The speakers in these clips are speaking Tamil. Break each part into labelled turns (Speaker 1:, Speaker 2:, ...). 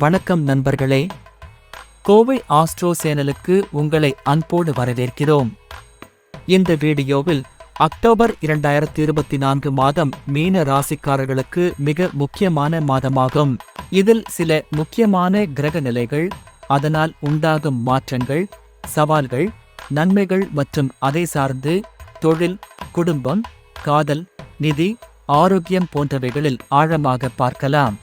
Speaker 1: வணக்கம் நண்பர்களே. கோவை ஆஸ்ட்ரோ சேனலுக்கு உங்களை அன்போடு வரவேற்கிறோம். இந்த வீடியோவில் அக்டோபர் இரண்டாயிரத்தி இருபத்தி நான்கு மாதம் மீன ராசிக்காரர்களுக்கு மிக முக்கியமான மாதமாகும். இதில் சில முக்கியமான கிரக நிலைகள் அதனால் உண்டாகும் மாற்றங்கள் சவால்கள் நன்மைகள் மற்றும் அதை சார்ந்து தொழில் குடும்பம் காதல் நிதி ஆரோக்கியம் போன்றவைகளில் ஆழமாக பார்க்கலாம்.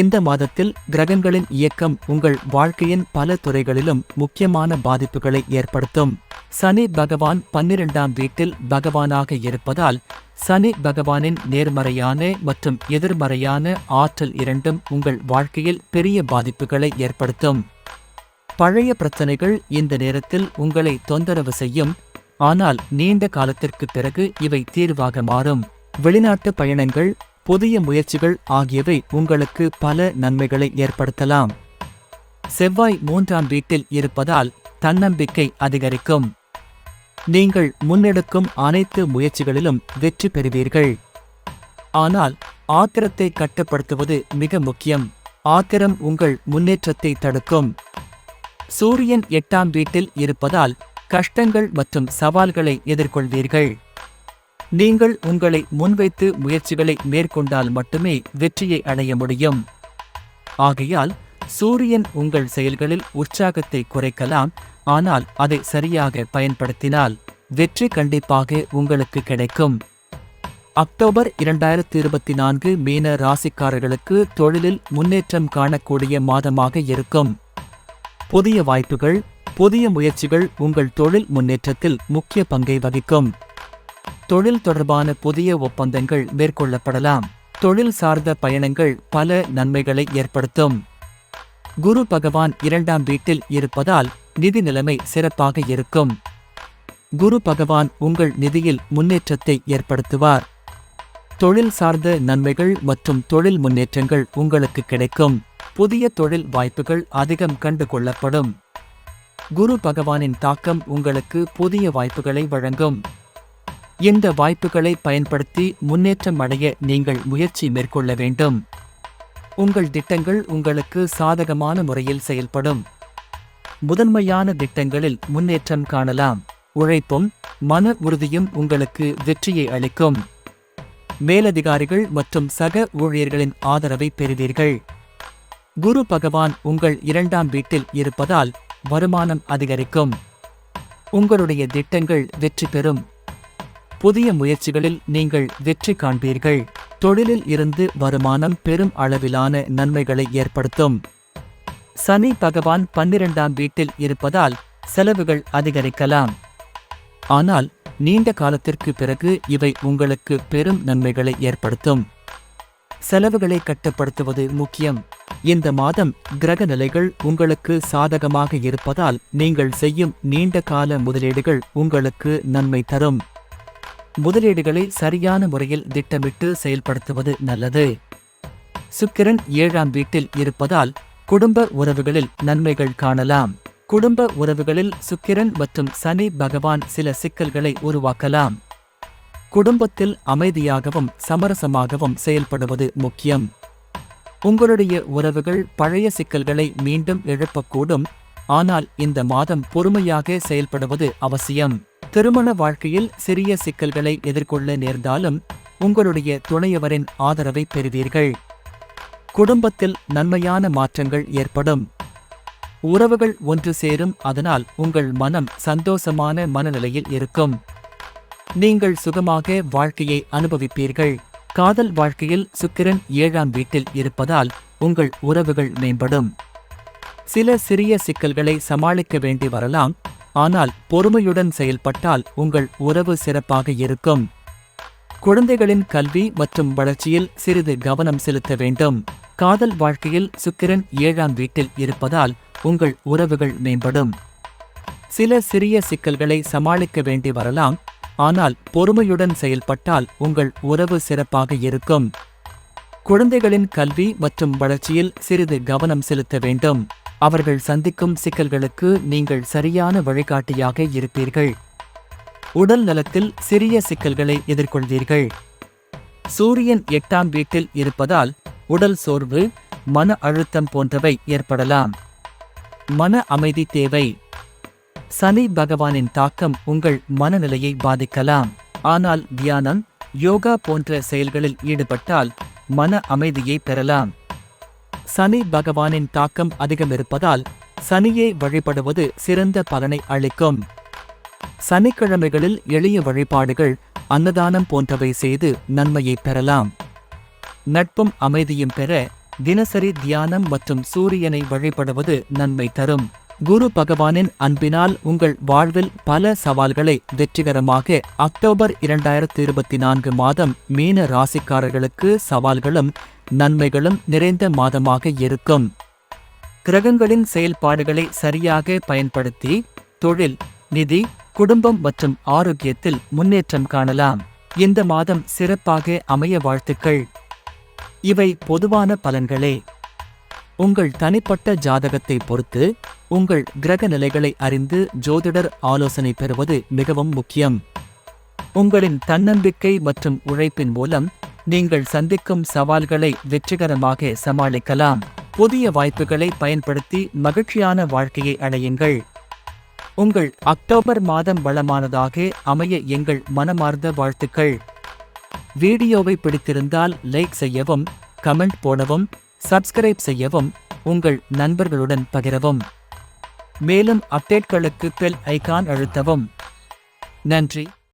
Speaker 1: இந்த மாதத்தில் கிரகங்களின் இயக்கம் உங்கள் வாழ்க்கையின் பல துறைகளிலும் முக்கியமான பாதிப்புகளை ஏற்படுத்தும். சனி பகவான் பன்னிரெண்டாம் வீட்டில் பகவானாக இருப்பதால் சனி பகவானின் நேர்மறையான மற்றும் எதிர்மறையான ஆற்றல் இரண்டும் உங்கள் வாழ்க்கையில் பெரிய பாதிப்புகளை ஏற்படுத்தும். பழைய பிரச்சனைகள் இந்த நேரத்தில் உங்களை தொந்தரவு செய்யும். ஆனால் நீண்ட காலத்திற்கு பிறகு இவை தீர்வாக மாறும். வெளிநாட்டு பயணங்கள் புதிய முயற்சிகள் ஆகியவை உங்களுக்கு பல நன்மைகளை ஏற்படுத்தலாம். செவ்வாய் மூன்றாம் வீட்டில் இருப்பதால் தன்னம்பிக்கை அதிகரிக்கும். நீங்கள் முன்னெடுக்கும் அனைத்து முயற்சிகளிலும் வெற்றி பெறுவீர்கள். ஆனால் ஆத்திரத்தை கட்டுப்படுத்துவது மிக முக்கியம். ஆத்திரம் உங்கள் முன்னேற்றத்தை தடுக்கும். சூரியன் எட்டாம் வீட்டில் இருப்பதால் கஷ்டங்கள் மற்றும் சவால்களை எதிர்கொள்வீர்கள். நீங்கள் உங்களை முன்வைத்து முயற்சிகளை மேற்கொண்டால் மட்டுமே வெற்றியை அடைய முடியும். ஆகையால் சூரியன் உங்கள் செயல்களில் உற்சாகத்தை குறைக்கலாம் ஆனால் அதை சரியாக பயன்படுத்தினால் வெற்றி கண்டிப்பாக உங்களுக்கு கிடைக்கும். அக்டோபர் இரண்டாயிரத்தி இருபத்தி நான்கு மீன ராசிக்காரர்களுக்கு தொழிலில் முன்னேற்றம் காணக்கூடிய மாதமாக இருக்கும். புதிய வாய்ப்புகள் புதிய முயற்சிகள் உங்கள் தொழில் முன்னேற்றத்தில் முக்கிய பங்கை வகிக்கும். தொழில் தொடர்பான புதிய ஒப்பந்தங்கள் மேற்கொள்ளப்படலாம். தொழில் சார்ந்த பயணங்கள் பல நன்மைகளை ஏற்படுத்தும். குரு பகவான் இரண்டாம் வீட்டில் இருப்பதால் நிதி நிலைமை சிறப்பாக இருக்கும். குரு பகவான் உங்கள் நிதியில் முன்னேற்றத்தை ஏற்படுத்துவார். தொழில் சார்ந்த நன்மைகள் மற்றும் தொழில் முன்னேற்றங்கள் உங்களுக்கு கிடைக்கும். புதிய தொழில் வாய்ப்புகள் அதிகம் கண்டு கொள்ளப்படும். குரு பகவானின் தாக்கம் உங்களுக்கு புதிய வாய்ப்புகளை வழங்கும். இந்த வாய்ப்புகளை பயன்படுத்தி முன்னேற்றம் அடைய நீங்கள் முயற்சி மேற்கொள்ள வேண்டும். உங்கள் திட்டங்கள் உங்களுக்கு சாதகமான முறையில் செயல்படும். முதன்மையான திட்டங்களில் முன்னேற்றம் காணலாம். உழைப்பும் மன உறுதியும் உங்களுக்கு வெற்றியை அளிக்கும். மேலதிகாரிகள் மற்றும் சக ஊழியர்களின் ஆதரவை பெறுவீர்கள். குரு பகவான் உங்கள் இரண்டாம் வீட்டில் இருப்பதால் வருமானம் அதிகரிக்கும். உங்களுடைய திட்டங்கள் வெற்றி பெறும். புதிய முயற்சிகளில் நீங்கள் வெற்றி காண்பீர்கள். தொழிலில் இருந்து வருமானம் பெரும் அளவிலான நன்மைகளை ஏற்படுத்தும். சனி பகவான் பன்னிரெண்டாம் வீட்டில் இருப்பதால் செலவுகள் அதிகரிக்கலாம். ஆனால் நீண்ட காலத்திற்கு பிறகு இவை உங்களுக்கு பெரும் நன்மைகளை ஏற்படுத்தும். செலவுகளை கட்டுப்படுத்துவது முக்கியம். இந்த மாதம் கிரக நிலைகள் உங்களுக்கு சாதகமாக இருப்பதால் நீங்கள் செய்யும் நீண்ட கால முதலீடுகள் உங்களுக்கு நன்மை தரும். முதலீடுகளை சரியான முறையில் திட்டமிட்டு செயல்படுத்துவது நல்லது. சுக்கிரன் ஏழாம் வீட்டில் இருப்பதால் குடும்ப உறவுகளில் நன்மைகள் காணலாம். குடும்ப உறவுகளில் சுக்கிரன் மற்றும் சனி பகவான் சில சிக்கல்களை உருவாக்கலாம். குடும்பத்தில் அமைதியாகவும் சமரசமாகவும் செயல்படுவது முக்கியம். உங்களுடைய உறவுகள் பழைய சிக்கல்களை மீண்டும் எழுப்பக்கூடும். ஆனால் இந்த மாதம் பொறுமையாக செயல்படுவது அவசியம். திருமண வாழ்க்கையில் சிறிய சிக்கல்களை எதிர்கொள்ள நேர்ந்தாலும் உங்களுடைய துணையவரின் ஆதரவை பெறுவீர்கள். குடும்பத்தில் நன்மையான மாற்றங்கள் ஏற்படும். உறவுகள் ஒன்று சேரும் அதனால் உங்கள் மனம் சந்தோஷமான மனநிலையில் இருக்கும். நீங்கள் சுகமாக வாழ்க்கையை அனுபவிப்பீர்கள். காதல் வாழ்க்கையில் சுக்கிரன் ஏழாம் வீட்டில் இருப்பதால் உங்கள் உறவுகள் மேம்படும். சில சிறிய சிக்கல்களை சமாளிக்க வேண்டி வரலாம். ஆனால் பொறுமையுடன் செயல்பட்டால் உங்கள் உறவு சிறப்பாக இருக்கும். குழந்தைகளின் கல்வி மற்றும் வளர்ச்சியில் சிறிது கவனம் செலுத்த வேண்டும். காதல் வாழ்க்கையில் சுக்கிரன் ஏழாம் வீட்டில் இருப்பதால் உங்கள் உறவுகள் மேம்படும். சில சிறிய சிக்கல்களை சமாளிக்க வேண்டி வரலாம் ஆனால் பொறுமையுடன் செயல்பட்டால் உங்கள் உறவு சிறப்பாக இருக்கும். குழந்தைகளின் கல்வி மற்றும் வளர்ச்சியில் சிறிது கவனம் செலுத்த வேண்டும். அவர்கள் சந்திக்கும் சிக்கல்களுக்கு நீங்கள் சரியான வழிகாட்டியாக இருப்பீர்கள். உடல் நலத்தில் சிறிய சிக்கல்களை எதிர்கொள்வீர்கள். சூரியன் எட்டாம் வீட்டில் இருப்பதால் உடல் சோர்வு மன அழுத்தம் போன்றவை ஏற்படலாம். மன அமைதி தேவை. சனி பகவானின் தாக்கம் உங்கள் மனநிலையை பாதிக்கலாம். ஆனால் தியானம் யோகா போன்ற செயல்களில் ஈடுபட்டால் மன அமைதியை பெறலாம். சனி பகவானின் தாக்கம் அதிகம் இருப்பதால் சனியை வழிபடுவது சிறந்த பலனை அளிக்கும். சனிக்கிழமைகளில் எளிய வழிபாடுகள் அன்னதானம் போன்றவை செய்து நன்மையை பெறலாம். நட்பும் அமைதியும் பெற தினசரி தியானம் மற்றும் சூரியனை வழிபடுவது நன்மை தரும். குரு பகவானின் அன்பினால் உங்கள் வாழ்வில் பல சவால்களை வெற்றிகரமாக அக்டோபர் இரண்டாயிரத்தி இருபத்தி நான்கு மாதம் மீன ராசிக்காரர்களுக்கு சவால்களும் நன்மைகளும் நிறைந்த மாதமாக இருக்கும். கிரகங்களின் செயல்பாடுகளை சரியாக பயன்படுத்தி தொழில் நிதி குடும்பம் மற்றும் ஆரோக்கியத்தில் முன்னேற்றம் காணலாம். இந்த மாதம் சிறப்பாக அமைய வாழ்த்துக்கள். இவை பொதுவான பலன்களே. உங்கள் தனிப்பட்ட ஜாதகத்தை பொறுத்து உங்கள் கிரக நிலைகளை அறிந்து ஜோதிடர் ஆலோசனை பெறுவது மிகவும் முக்கியம். உங்களின் தன்னம்பிக்கை மற்றும் உழைப்பின் மூலம் நீங்கள் சந்திக்கும் சவால்களை வெற்றிகரமாக சமாளிக்கலாம். புதிய வாய்ப்புகளை பயன்படுத்தி மகிழ்ச்சியான வாழ்க்கையை அடையுங்கள். உங்கள் அக்டோபர் மாதம் வளமானதாக அமைய எங்கள் மனமார்ந்த வாழ்த்துக்கள். வீடியோவை பிடித்திருந்தால் லைக் செய்யவும் கமெண்ட் போடவும் சப்ஸ்கிரைப் செய்யவும் உங்கள் நண்பர்களுடன் பகிரவும். மேலும் அப்டேட்களுக்கு பெல் ஐகான் அழுத்தவும். நன்றி.